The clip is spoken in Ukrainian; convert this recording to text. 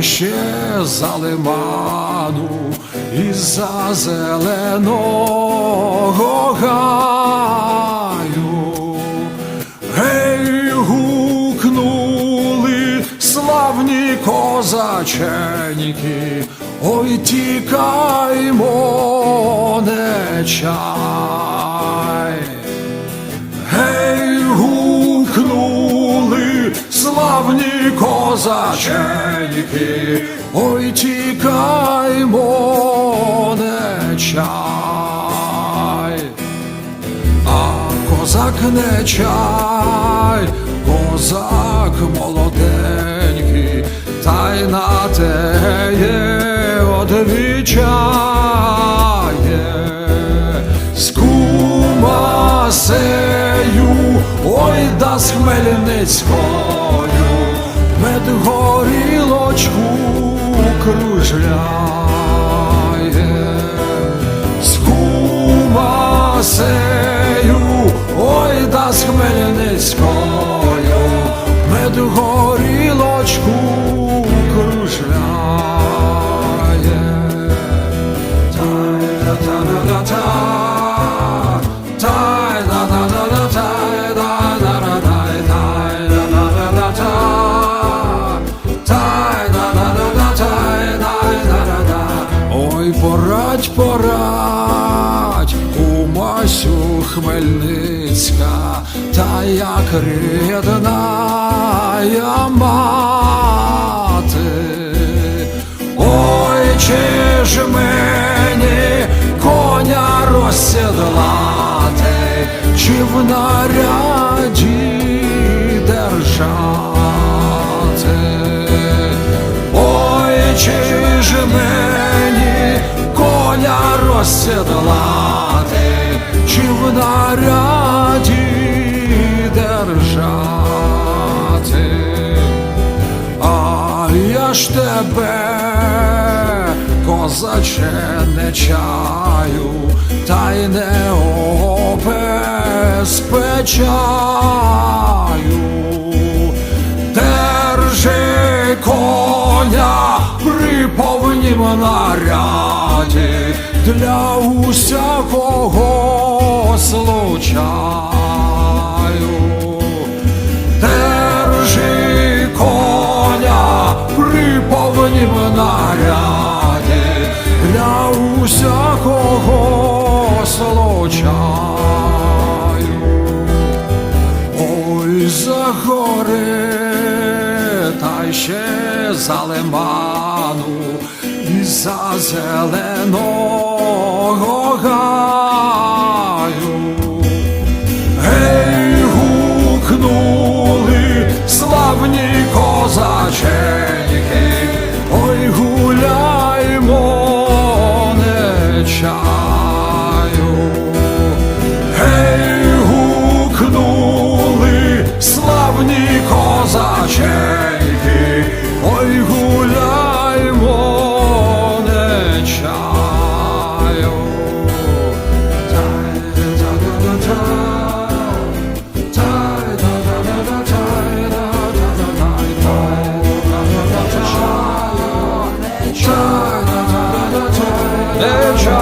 ще за лиману і за зеленого гаю. Гей, гукнули славні козаченьки, ой тікаймо, не. Славні козаченьки, ой тікаймо, не чай. А козак не чай, козак молоденький, та й на теє одвічає, з кумасею, ой да з Хмельницькою, медгорілочку кружляє з кумасею, ой да з Хмельницькою, медгорілочку кружляє. Масю Хмельницька, та як рідна я мати. Ой, чи ж мені коня розсідлати, чи в наряді держати? Ой, чи ж мені коня розсідлати, чи в наряді держати? А я ж тебе, козаче, не чаю, та й не обезпечаю. Держи коня при повнім наряді для усякого случаю. Держи коня при повнім наряді для усякого случаю. Ой, за гори, та ще за лиману, і за зеленого гаю. Славні козаченьки, ой, гуляймо, не чаю. Гей, гукнули славні козаченьки, ой, гуляймо, They're trying